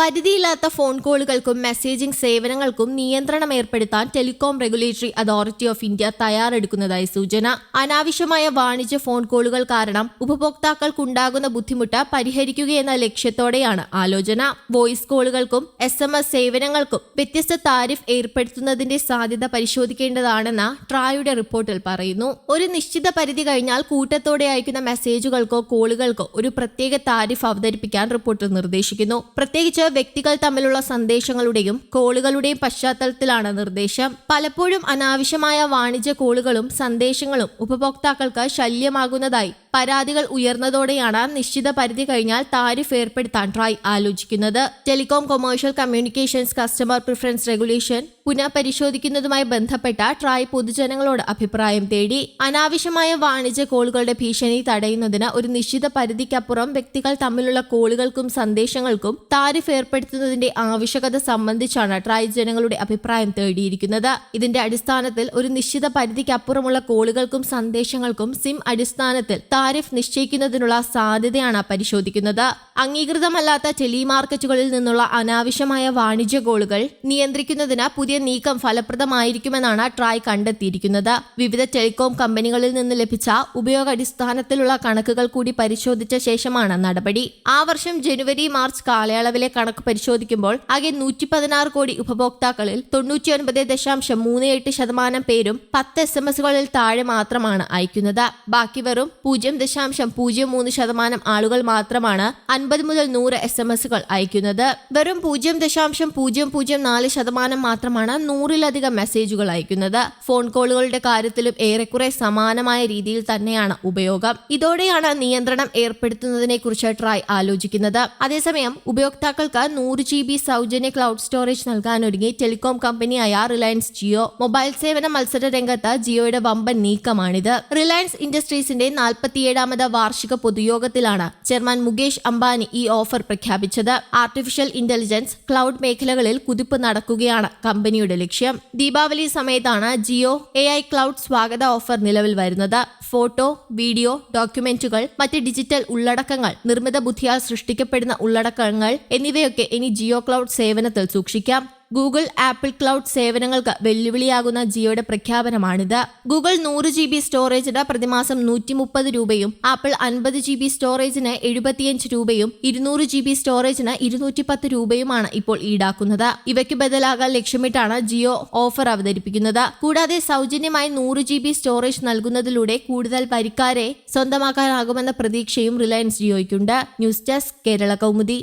പരിധിയില്ലാത്ത phone കോളുകൾക്കും messaging സേവനങ്ങൾക്കും നിയന്ത്രണം ഏർപ്പെടുത്താൻ Telecom Regulatory Authority of India തയ്യാറെടുക്കുന്നതായി സൂചന. അനാവശ്യമായ വാണിജ്യ ഫോൺ കോളുകൾ കാരണം ഉപഭോക്താക്കൾക്കുണ്ടാകുന്ന ബുദ്ധിമുട്ട് പരിഹരിക്കുകയെന്ന ലക്ഷ്യത്തോടെയാണ് ആലോചന. വോയിസ് കോളുകൾക്കും എസ് എം എസ് സേവനങ്ങൾക്കും വ്യത്യസ്ത താരിഫ് ഏർപ്പെടുത്തുന്നതിന്റെ സാധ്യത പരിശോധിക്കേണ്ടതാണെന്ന് ട്രായുടെ റിപ്പോർട്ടിൽ പറയുന്നു. ഒരു നിശ്ചിത പരിധി കഴിഞ്ഞാൽ കൂട്ടത്തോടെ അയക്കുന്ന മെസ്സേജുകൾക്കോ കോളുകൾക്കോ ഒരു പ്രത്യേക താരിഫ് അവതരിപ്പിക്കാൻ റിപ്പോർട്ടിൽ നിർദ്ദേശിക്കുന്നു. പ്രത്യേകിച്ച് വ്യക്തികൾ തമ്മിലുള്ള സന്ദേശങ്ങളുടെയും കോളുകളുടെയും പശ്ചാത്തലത്തിലാണ് നിർദ്ദേശം. പലപ്പോഴും അനാവശ്യമായ വാണിജ്യ കോളുകളും സന്ദേശങ്ങളും ഉപഭോക്താക്കൾക്ക് ശല്യമാകുന്നതായി പരാതികൾ ഉയർന്നതോടെയാണ് നിശ്ചിത പരിധി കഴിഞ്ഞാൽ താരിഫ് ഏർപ്പെടുത്താൻ ട്രായ് ആലോചിക്കുന്നത്. Telecom commercial communications customer preference regulation പുനഃപരിശോധിക്കുന്നതുമായി ബന്ധപ്പെട്ട ട്രായ് പൊതുജനങ്ങളോട് അഭിപ്രായം തേടി. അനാവശ്യമായ വാണിജ്യ കോളുകളുടെ ഭീഷണി തടയുന്നതിന് ഒരു നിശ്ചിത പരിധിക്കപ്പുറം വ്യക്തികൾ തമ്മിലുള്ള കോളുകൾക്കും സന്ദേശങ്ങൾക്കും താരിഫ് ഏർപ്പെടുത്തുന്നതിന്റെ ആവശ്യകത സംബന്ധിച്ചാണ് ട്രായ് ജനങ്ങളുടെ അഭിപ്രായം തേടിയിരിക്കുന്നത്. ഇതിന്റെ അടിസ്ഥാനത്തിൽ ഒരു നിശ്ചിത പരിധിക്കപ്പുറമുള്ള കോളുകൾക്കും സന്ദേശങ്ങൾക്കും സിം അടിസ്ഥാനത്തിൽ താരിഫ് നിശ്ചയിക്കുന്നതിനുള്ള സാധ്യതയാണ് പരിശോധിക്കുന്നത്. അംഗീകൃതമല്ലാത്ത ടെലിമാർക്കറ്റുകളിൽ നിന്നുള്ള അനാവശ്യമായ വാണിജ്യ ഗോളുകൾ നിയന്ത്രിക്കുന്നതിന് പുതിയ നീക്കം ഫലപ്രദമായിരിക്കുമെന്നാണ് ട്രായ് കണ്ടെത്തിയിരിക്കുന്നത്. വിവിധ ടെലികോം കമ്പനികളിൽ നിന്ന് ലഭിച്ച ഉപയോഗാടിസ്ഥാനത്തിലുള്ള കണക്കുകൾ കൂടി പരിശോധിച്ച ശേഷമാണ് നടപടി. ആ വർഷം ജനുവരി മാർച്ച് കാലയളവിലെ കണക്ക് പരിശോധിക്കുമ്പോൾ ആകെ നൂറ്റി പതിനാറ് കോടി ഉപഭോക്താക്കളിൽ തൊണ്ണൂറ്റിയൊൻപത് ദശാംശം മൂന്ന് എട്ട് ശതമാനം പേരും പത്ത് എസ് എം എസുകളിൽ താഴെ മാത്രമാണ് അയക്കുന്നത്. ബാക്കി വെറും പൂജ്യം ദശാംശം പൂജ്യം മൂന്ന് ശതമാനം ആളുകൾ മാത്രമാണ് അൻപത് മുതൽ നൂറ് എസ് എം എസുകൾ അയക്കുന്നത്. വെറും പൂജ്യം ദശാംശം പൂജ്യം പൂജ്യം നാല് ശതമാനം മാത്രമാണ് നൂറിലധികം മെസ്സേജുകൾ അയക്കുന്നത്. ഫോൺ കോളുകളുടെ കാര്യത്തിലും ഏറെക്കുറെ സമാനമായ രീതിയിൽ തന്നെയാണ് ഉപയോഗം. ഇതോടെയാണ് നിയന്ത്രണം ഏർപ്പെടുത്തുന്നതിനെ കുറിച്ച് ട്രായ് ആലോചിക്കുന്നത്. അതേസമയം ഉപയോക്താക്കൾക്ക് നൂറ് ജി ബി സൗജന്യ ക്ലൗഡ് സ്റ്റോറേജ് നൽകാനൊരുങ്ങി ടെലികോം കമ്പനിയായ റിലയൻസ് ജിയോ. മൊബൈൽ സേവന മത്സര രംഗത്ത് ജിയോയുടെ വമ്പൻ നീക്കമാണിത്. റിലയൻസ് ഇൻഡസ്ട്രീസിന്റെ നാൽപ്പത്തിയേഴാമത് വാർഷിക പൊതുയോഗത്തിലാണ് ചെയർമാൻ മുകേഷ് അംബാനി ഈ ഓഫർ പ്രഖ്യാപിച്ചത്. ആർട്ടിഫിഷ്യൽ ഇന്റലിജൻസ് ക്ലൗഡ് മേഖലകളിൽ കുതിപ്പ് നടക്കുകയാണ് കമ്പനിയുടെ ലക്ഷ്യം. ദീപാവലി സമയത്താണ് ജിയോ എ ഐ ക്ലൗഡ് സ്വാഗത ഓഫർ നിലവിൽ വരുന്നത്. ഫോട്ടോ വീഡിയോ ഡോക്യുമെന്റുകൾ മറ്റ് ഡിജിറ്റൽ ഉള്ളടക്കങ്ങൾ നിർമ്മിത ബുദ്ധിയാൽ സൃഷ്ടിക്കപ്പെടുന്ന ഉള്ളടക്കങ്ങൾ എന്നിവയൊക്കെ ഇനി ജിയോ ക്ലൗഡ് സേവനത്തിൽ സൂക്ഷിക്കാം. ഗൂഗിൾ ആപ്പിൾ ക്ലൗഡ് സേവനങ്ങൾക്ക് വെല്ലുവിളിയാകുന്ന ജിയോയുടെ പ്രഖ്യാപനമാണിത്. ഗൂഗിൾ നൂറ് ജി ബി സ്റ്റോറേജിന് പ്രതിമാസം നൂറ്റി മുപ്പത് രൂപയും ആപ്പിൾ അൻപത് ജി ബി സ്റ്റോറേജിന് എഴുപത്തിയഞ്ച് രൂപയും ഇരുന്നൂറ് ജി ബി സ്റ്റോറേജിന് ഇരുന്നൂറ്റി പത്ത് രൂപയുമാണ് ഇപ്പോൾ ഈടാക്കുന്നത്. ഇവയ്ക്ക് ബദലാകാൻ ലക്ഷ്യമിട്ടാണ് ജിയോ ഓഫർ അവതരിപ്പിക്കുന്നത്. കൂടാതെ സൗജന്യമായി നൂറ് ജി ബി സ്റ്റോറേജ് നൽകുന്നതിലൂടെ കൂടുതൽ വരിക്കാരെ സ്വന്തമാക്കാനാകുമെന്ന പ്രതീക്ഷയും Reliance ജിയോയ്ക്കുണ്ട്. News desk Kerala Kaumudi.